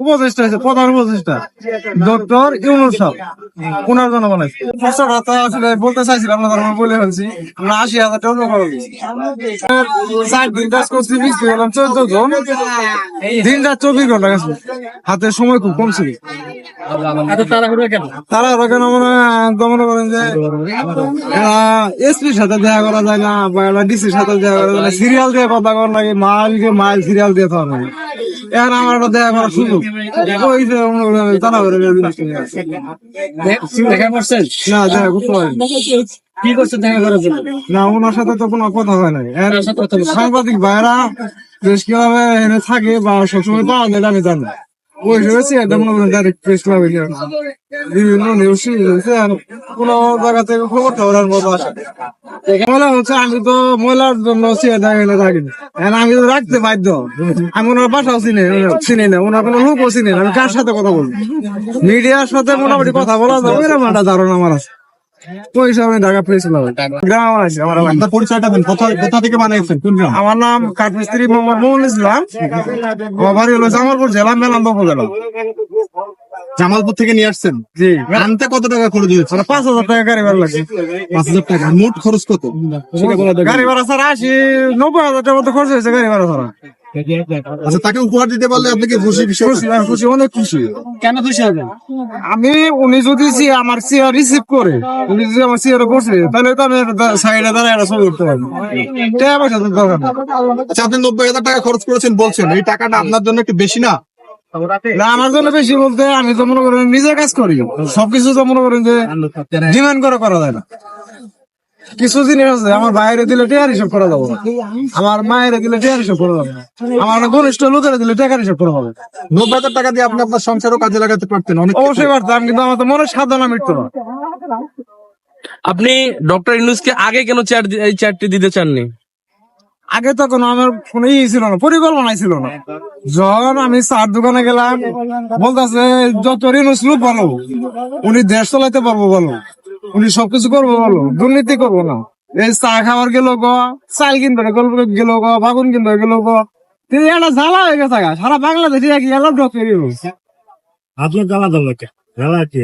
উপদেষ্টা হয়েছে প্রধান উপদেষ্টা। ডক্টর ইউনুস সাহেব ওনার জন্য বানাইছে প্রশ্নটা তো আসলে বলতে চাইছিলাম না তারপর বলে ফেলছি। আমরা আশি হাজার টাকা খরচ চার দিন কাজ করছি মিস্ত্রি হলাম চোদ্দ জন। দিন রাত চব্বিশ ঘণ্টা গেছে হাতে সময় খুব কম ছিল। তারা কেন? মনে হয় করেন যে এসপির সাথে দেখা করা যায় না বা ডিসির সাথে দেখা করা যায় না সিরিয়াল দিয়ে কথা কর লাগে মাইলকে মাইল সিরিয়াল দিয়ে থাকা লাগে এখন আমার দেখা করার সুযোগ। ওই যে তারা করে দেখা করছেন? না দেখা করতে পারি কি করছে দেখা করার জন্য? না ওনার সাথে তো কোনো কথা হয় নাই। সাংবাদিক ভাইরা বেশ কীভাবে এনে থাকে বা সবসময় পাওয়া যায় আমি জানি। বিভিন্ন হচ্ছে আমি তো মহিলার জন্য চেয়ারটা এনে আমি তো রাখতে বাধ্য আমি ওনার বাসাও চিনি চিনি না ওনার কোনো লোকও চিনি আমি কার সাথে কথা বলব মিডিয়ার সাথে মোটামুটি কথা বলা যাবে না একটা ধারণা আমার আছে ঢাকা প্রেস ক্লাবে গ্রাম আছে আমার আমার আপনার পরিচয়টা দেন কোথা কোথা থেকে বানিয়েছেন? কোন গ্রাম? আমার নাম কাঠমিস্ত্রি মোহাম্মদ মোহন ইসলাম। আমার বাড়ি হলো জামালপুর জেলা মেলান্দ উপজেলা জামালপুর থেকে নিয়ে আসছেন? জি। আনতে কত টাকা খরচ হয়েছে? মানে পাঁচ হাজার টাকা গাড়ি ভাড়া লাগছে পাঁচ হাজার টাকা। মোট খরচ কত? সেটা বলা যাবে গাড়ি ভাড়া ছাড়া আশি নব্বই হাজার টাকা মতো খরচ হয়েছে গাড়ি ভাড়া ছাড়া। আচ্ছা তাকে উপহার দিতে পারলে আপনি কি খুশি খুশি আমি অনেক খুশি। কেন খুশি হবেন? আমি উনি যদি আমার চেয়ার রিসিভ করে উনি যদি আমার চেয়ার বসে তাহলে তো আমি সাইডে দাঁড়ায় একটা ছবি উঠতে পারব। টাকা পয়সা দরকার আচ্ছা আপনি নব্বই হাজার টাকা খরচ করেছেন বলছেন এই টাকাটা আপনার জন্য একটু বেশি না? না আমার জন্য বেশি বলতে আমি তো মনে করেন নিজে কাজ করি। সবকিছু তো মনে করেন যে ডিমান্ড করে করা যায় না। কিছু জিনিস আছে আমার বাইরে দিলে টেয়ার হিসাব করা যাবে না। আমার মায়ের দিলে টেয়ার হিসাব করা যাবে আমার ঘনিষ্ঠ লোকের দিলে টাকার হিসাব করা হবে নব্বই হাজার টাকা দিয়ে আপনি আপনার সংসারও কাজে লাগাতে পারতেন অনেক অবশ্যই পারতাম কিন্তু আমার তো মনে সাধনা মিটতো না। আপনি ডক্টর ইউনুসকে আগে কেন চেয়ার এই চেয়ারটি দিতে চাননি? আগে তো কোনো আমার কোনো ই ছিল না পরিকল্পনাই ছিল না। যখন আমি চার দোকানে গেলাম বলতেছে যত ঋণস লোক ভালো উনি দেশ চলাইতে পারব বলো। উনি সবকিছু করব বলো। দুর্নীতি করব না। এই চা খাবার গেল গ চাল কিনবে গেল গ বাগুন কিনবে গেল গ। তিনি একটা জ্বালা হয়ে গেছে। সারা বাংলাদেশে ডক্টর ইউনুস আপনার জ্বালা দল জ্বালা কি?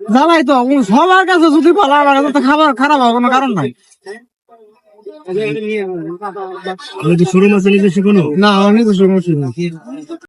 জ্বালাই তো সবার কাছে যদি পালা আমার কাছে তো খাবার খারাপ হওয়ার কোনো কারণ নাই। আপনি তো শুরু মাসে নিজস্ব কোনো না? আমি তো সমস্যা